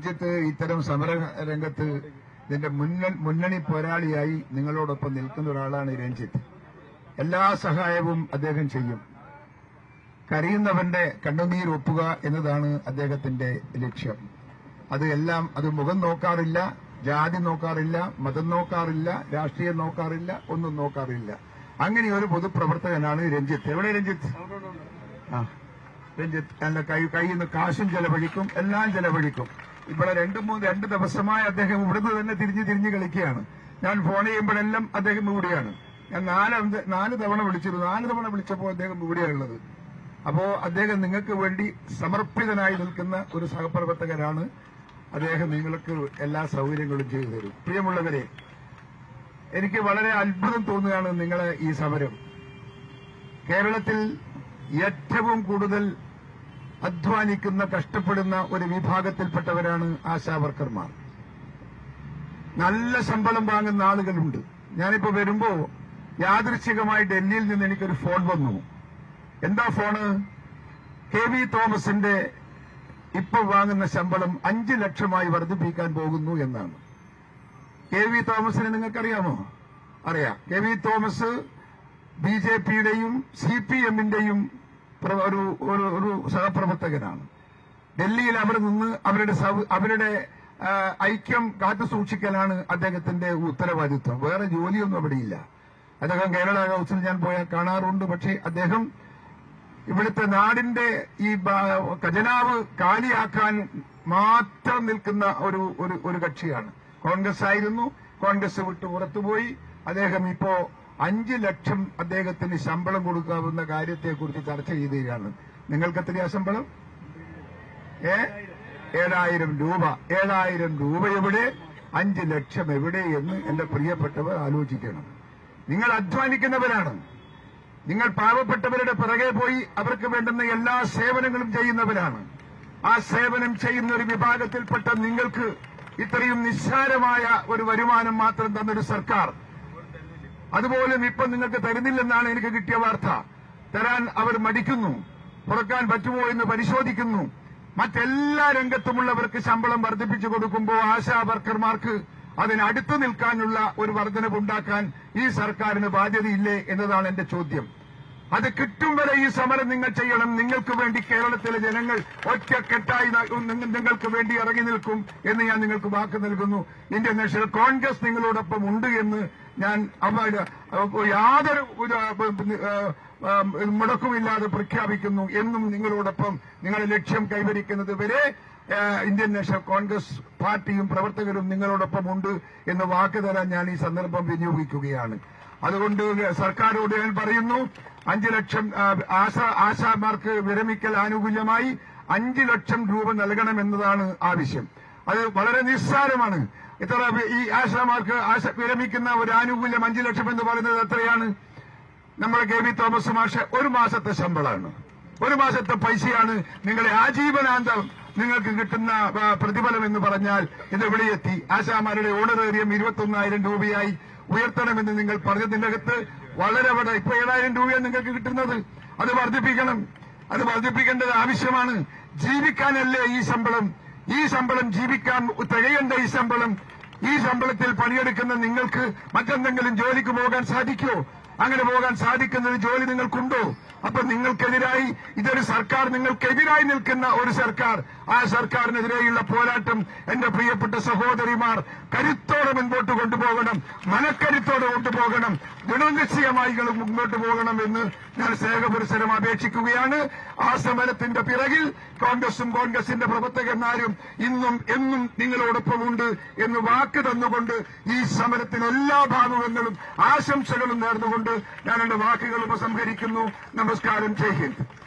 രഞ്ജിത്ത് ഇത്തരം സമര രംഗത്ത് ഇതിന്റെ മുന്നണി പോരാളിയായി നിങ്ങളോടൊപ്പം നിൽക്കുന്ന ഒരാളാണ് രഞ്ജിത്ത്. എല്ലാ സഹായവും അദ്ദേഹം ചെയ്യും. കരയുന്നവന്റെ കണ്ണുനീർ ഒപ്പുക എന്നതാണ് അദ്ദേഹത്തിന്റെ ലക്ഷ്യം. അത് എല്ലാം അത് മുഖം നോക്കാറില്ല ജാതി നോക്കാറില്ല മതം നോക്കാറില്ല രാഷ്ട്രീയം നോക്കാറില്ല ഒന്നും നോക്കാറില്ല. അങ്ങനെ ഒരു പൊതുപ്രവർത്തകനാണ് രഞ്ജിത്ത്. എവിടെ രഞ്ജിത്ത്? രഞ്ജിത്ത് അല്ല കൈ കയ്യിൽ നിന്ന് കാശും ചെലവഴിക്കും എല്ലാം ചെലവഴിക്കും. ഇവിടെ രണ്ട് മൂന്ന് രണ്ട് ദിവസമായി അദ്ദേഹം ഇവിടുന്ന് തന്നെ തിരിഞ്ഞ് തിരിഞ്ഞ് കളിക്കുകയാണ്. ഞാൻ ഫോൺ ചെയ്യുമ്പോഴെല്ലാം അദ്ദേഹം ഇവിടെയാണ്. ഞാൻ നാല് നാല് തവണ വിളിച്ചിരുന്നു. നാല് തവണ വിളിച്ചപ്പോൾ അദ്ദേഹം ഇവിടെയാണുള്ളത്. അപ്പോ അദ്ദേഹം നിങ്ങൾക്ക് വേണ്ടി സമർപ്പിതനായി നിൽക്കുന്ന ഒരു സഹപ്രവർത്തകരാണ് അദ്ദേഹം നിങ്ങൾക്ക് എല്ലാ സൗകര്യങ്ങളും ചെയ്തു തരും. പ്രിയമുള്ളവരെ എനിക്ക് വളരെ അത്ഭുതം തോന്നുകയാണ് നിങ്ങളെ ഈ സമരം. കേരളത്തിൽ ഏറ്റവും കൂടുതൽ അധ്വാനിക്കുന്ന കഷ്ടപ്പെടുന്ന ഒരു വിഭാഗത്തിൽപ്പെട്ടവരാണ് ആശാവർക്കർമാർ നല്ല ശമ്പളം വാങ്ങുന്ന ആളുകളുണ്ട്. ഞാനിപ്പോ വരുമ്പോ യാദൃശികമായി ഡൽഹിയിൽ നിന്ന് എനിക്കൊരു ഫോൺ വന്നു. എന്താ ഫോണ്? കെ വി തോമസിന്റെ ഇപ്പോൾ വാങ്ങുന്ന ശമ്പളം അഞ്ച് ലക്ഷമായി വർദ്ധിപ്പിക്കാൻ പോകുന്നു എന്നാണ്. കെ വി തോമസിനെ നിങ്ങൾക്കറിയാമോ? അറിയാം. K V Thomas B J പിയുടെയും സി പി എമ്മിന്റെയും ഒരു ഒരു- സഹപ്രവർത്തകനാണ്. ഡൽഹിയിൽ അവർ നിന്ന് അവരുടെ അവരുടെ ഐക്യം കാത്തു സൂക്ഷിക്കലാണ് അദ്ദേഹത്തിന്റെ ഉത്തരവാദിത്വം. വേറെ ജോലിയൊന്നും അവിടെയില്ല. അദ്ദേഹം കേരള ഹൗസിൽ ഞാൻ പോയാൽ കാണാറുണ്ട്. പക്ഷേ അദ്ദേഹം ഇവിടുത്തെ നാടിന്റെ ഈ ഖജനാവ് കാലിയാക്കാൻ മാത്രം നിൽക്കുന്ന ഒരു ഒരു കക്ഷിയാണ്. കോൺഗ്രസ് ആയിരുന്നു കോൺഗ്രസ് വിട്ട് പുറത്തുപോയി. അദ്ദേഹം ഇപ്പോ അഞ്ച് ലക്ഷം അദ്ദേഹത്തിന് ശമ്പളം കൊടുക്കാവുന്ന കാര്യത്തെക്കുറിച്ച് ചർച്ച ചെയ്തുകയാണ് നിങ്ങൾക്ക് എത്രയാ ശമ്പളം? ഏ? ഏഴായിരം രൂപ. ഏഴായിരം രൂപ എവിടെ? അഞ്ച് ലക്ഷം എവിടെ എന്ന് എന്റെ പ്രിയപ്പെട്ടവർ ആലോചിക്കണം. നിങ്ങൾ അധ്വാനിക്കുന്നവരാണ്. നിങ്ങൾ പാവപ്പെട്ടവരുടെ പിറകെ പോയി അവർക്ക് വേണ്ടുന്ന എല്ലാ സേവനങ്ങളും ചെയ്യുന്നവരാണ്. ആ സേവനം ചെയ്യുന്ന ഒരു വിഭാഗത്തിൽപ്പെട്ട നിങ്ങൾക്ക് ഇത്രയും നിസ്സാരമായ ഒരു വരുമാനം മാത്രം തന്നൊരു സർക്കാർ അതുപോലും ഇപ്പം നിങ്ങൾക്ക് തരുന്നില്ലെന്നാണ് എനിക്ക് കിട്ടിയ വാർത്ത. തരാൻ അവർ മടിക്കുന്നു. പുറക്കാൻ പറ്റുമോ എന്ന് പരിശോധിക്കുന്നു. മറ്റെല്ലാ രംഗത്തുമുള്ളവർക്ക് ശമ്പളം വർദ്ധിപ്പിച്ചു കൊടുക്കുമ്പോൾ ആശാ വർക്കർമാർക്ക് അതിനടുത്തു നിൽക്കാനുള്ള ഒരു വർധനവുണ്ടാക്കാൻ ഈ സർക്കാരിന് ബാധ്യതയില്ലേ എന്നതാണ് എന്റെ ചോദ്യം. അത് കിട്ടും വരെ ഈ സമരം നിങ്ങൾ ചെയ്യണം. നിങ്ങൾക്ക് വേണ്ടി കേരളത്തിലെ ജനങ്ങൾ ഒറ്റക്കെട്ടായി നിങ്ങൾക്ക് വേണ്ടി ഇറങ്ങി നിൽക്കും എന്ന് ഞാൻ നിങ്ങൾക്ക് വാക്ക് നൽകുന്നു. ഇന്ത്യൻ നാഷണൽ കോൺഗ്രസ് നിങ്ങളോടൊപ്പം ഉണ്ട് എന്ന് ഞാൻ യാതൊരു മുടക്കമില്ലാതെ പ്രഖ്യാപിക്കുന്നു എന്നും നിങ്ങളോടൊപ്പം നിങ്ങളുടെ ലക്ഷ്യം കൈവരിക്കുന്നത് വരെ ഇന്ത്യൻ നാഷണൽ കോൺഗ്രസ് പാർട്ടിയും പ്രവർത്തകരും നിങ്ങളോടൊപ്പം ഉണ്ട് എന്ന് വാക്ക് തരാൻ ഞാൻ ഈ സന്ദർഭം വിനിയോഗിക്കുകയാണ്. അതുകൊണ്ട് സർക്കാരോട് ഞാൻ പറയുന്നു അഞ്ചു ലക്ഷം ആശാമാർക്ക് വിരമിക്കൽ ആനുകൂല്യമായി അഞ്ചു ലക്ഷം രൂപ നൽകണമെന്നതാണ് ആവശ്യം. അത് വളരെ നിസ്സാരമാണ്. ഇത്ര ഈ ആശ്രമാർക്ക് ആശ വിരമിക്കുന്ന ഒരു ആനുകൂല്യം അഞ്ചു ലക്ഷം എന്ന് പറയുന്നത് എത്രയാണ്? നമ്മുടെ കെ വി തോമസ് മാഷ് ഒരു മാസത്തെ ശമ്പളമാണ്. ഒരു മാസത്തെ പൈസയാണ് നിങ്ങളെ ആജീവനാന്തം നിങ്ങൾക്ക് കിട്ടുന്ന പ്രതിഫലം എന്ന് പറഞ്ഞാൽ ഇത് എവിടെയെത്തി? ആശാമാരുടെ ഓണറേറിയം ഇരുപത്തൊന്നായിരം രൂപയായി ഉയർത്തണമെന്ന് നിങ്ങൾ പറഞ്ഞതിന്റെ അകത്ത് വളരെ വളരെ ഇപ്പൊ ഏഴായിരം രൂപയാണ് നിങ്ങൾക്ക് കിട്ടുന്നത്. അത് വർദ്ധിപ്പിക്കണം. അത് വർദ്ധിപ്പിക്കേണ്ടത് ആവശ്യമാണ്. ജീവിക്കാനല്ലേ ഈ ശമ്പളം? ഈ ശമ്പളം ജീവിക്കാൻ തികയേണ്ട ഈ ശമ്പളം. ഈ ശമ്പളത്തിൽ പണിയെടുക്കുന്ന നിങ്ങൾക്ക് മറ്റെന്തെങ്കിലും ജോലിക്ക് പോകാൻ സാധിക്കുമോ? അങ്ങനെ പോകാൻ സാധിക്കുന്ന ഒരു ജോലി നിങ്ങൾക്കുണ്ടോ? അപ്പൊ നിങ്ങൾക്കെതിരായി ഇതൊരു സർക്കാർ നിങ്ങൾക്കെതിരായി നിൽക്കുന്ന ഒരു സർക്കാർ. ആ സർക്കാരിനെതിരെയുള്ള പോരാട്ടം എന്റെ പ്രിയപ്പെട്ട സഹോദരിമാർ കരുത്തോടെ മുൻപോട്ട് കൊണ്ടുപോകണം മനക്കരുത്തോടെ കൊണ്ടുപോകണം ദൃഢനിശ്ചയമായി മുന്നോട്ട് പോകണം എന്ന് ഞാൻ സ്നേഹപുരസരം അപേക്ഷിക്കുകയാണ്. ആ സമരത്തിന്റെ പിറകിൽ കോൺഗ്രസും കോൺഗ്രസിന്റെ പ്രവർത്തകന്മാരും ഇന്നും എന്നും നിങ്ങളോടൊപ്പമുണ്ട് എന്ന് വാക്ക് തന്നുകൊണ്ട് ഈ സമരത്തിന് എല്ലാ ഭാഗങ്ങളും ആശംസകളും നേർന്നുകൊണ്ട് ഞാൻ എന്റെ വാക്കുകൾ ഉപസംഹരിക്കുന്നു. നമസ്കാരം. ജയ് ഹിന്ദ്.